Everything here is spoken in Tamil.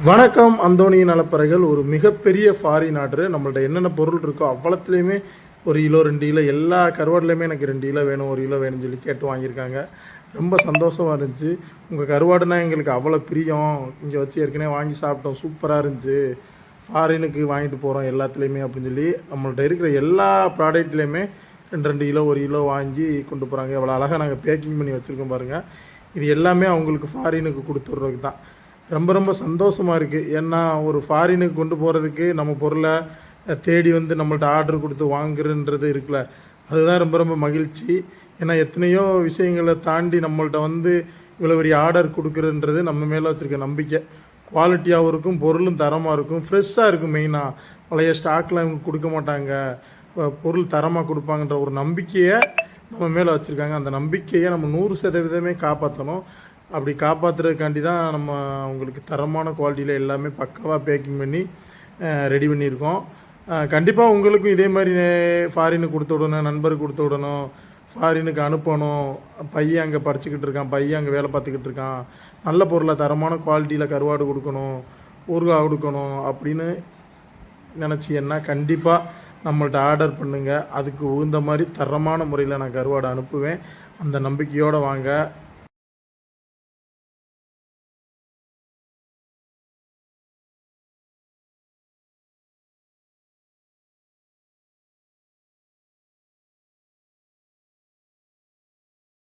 வணக்கம் அந்தோணியின் நலப்பறைகள். ஒரு மிகப்பெரிய ஃபாரின் ஆர்டர் நம்மள்ட்ட என்னென்ன பொருள் இருக்கோ அவ்வளோத்துலேயுமே ஒரு கிலோ ரெண்டு கிலோ எல்லா கருவாடுலையுமே எனக்கு ரெண்டு கிலோ வேணும் ஒரு கிலோ வேணும்னு சொல்லி கேட்டு வாங்கியிருக்காங்க. ரொம்ப சந்தோஷமாக இருந்துச்சு. உங்கள் கருவாடுனா எங்களுக்கு அவ்வளோ பிரியம். இங்கே வச்சு ஏற்கனவே வாங்கி சாப்பிட்டோம். சூப்பராக இருந்துச்சு. ஃபாரினுக்கு வாங்கிட்டு போகிறோம் எல்லாத்துலேயுமே அப்படின்னு சொல்லி நம்மள்ட்ட இருக்கிற எல்லா ப்ராடக்ட்லேயுமே ரெண்டு ரெண்டு கிலோ ஒரு கிலோ வாங்கி கொண்டு போகிறாங்க எவ்வளோ அழகாக நாங்கள் பேக்கிங் பண்ணி வச்சுருக்கோம் பாருங்கள் இது எல்லாமே அவங்களுக்கு ஃபாரினுக்கு கொடுத்துட்றதுக்கு தான். ரொம்ப ரொம்ப சந்தோஷமாக இருக்குது ஏன்னா ஒரு ஃபாரினுக்கு கொண்டு போகிறதுக்கு நம்ம பொருளை தேடி வந்து நம்மள்ட்ட ஆர்டர் கொடுத்து வாங்குறன்றது இருக்குல்ல. அதுதான் ரொம்ப ரொம்ப மகிழ்ச்சி. ஏன்னா எத்தனையோ விஷயங்களை தாண்டி நம்மள்ட்ட வந்து இவ்வளோ பெரிய ஆர்டர் கொடுக்குறன்றது நம்ம மேலே வச்சுருக்க நம்பிக்கை. குவாலிட்டியாகவும் இருக்கும் பொருளும் தரமாக இருக்கும். ஃப்ரெஷ்ஷாக இருக்கும் மெயினாக பழைய ஸ்டாக்லாம் இவங்க கொடுக்க மாட்டாங்க. பொருள் தரமாக கொடுப்பாங்கன்ற ஒரு நம்பிக்கையை நம்ம மேலே வச்சுருக்காங்க. அந்த நம்பிக்கையை நம்ம நூறு சதவீதமே காப்பாற்றணும் அப்படி காப்பாற்றுறதுக்காண்டி தான் நம்ம அவங்களுக்கு தரமான குவாலிட்டியில் எல்லாமே பக்காவாக பேக்கிங் பண்ணி ரெடி பண்ணியிருக்கோம். கண்டிப்பாக உங்களுக்கும் இதே மாதிரி ஃபாரினுக்கு கொடுத்து விடணும் நண்பருக்கு கொடுத்து விடணும் ஃபாரினுக்கு அனுப்பணும். பையன் அங்கே படிச்சுக்கிட்டு இருக்கான் பையன் அங்கே வேலை பார்த்துக்கிட்டு இருக்கான். நல்ல பொருளை தரமான குவாலிட்டியில் கருவாடு கொடுக்கணும் ஊறுகாய் கொடுக்கணும் அப்படின்னு நினச்சிங்கன்னா கண்டிப்பாக நம்மள்ட்ட ஆர்டர் பண்ணுங்கள் அதுக்கு உகுந்த மாதிரி தரமான முறையில் நான் கருவாடை அனுப்புவேன். அந்த நம்பிக்கையோடு வாங்க.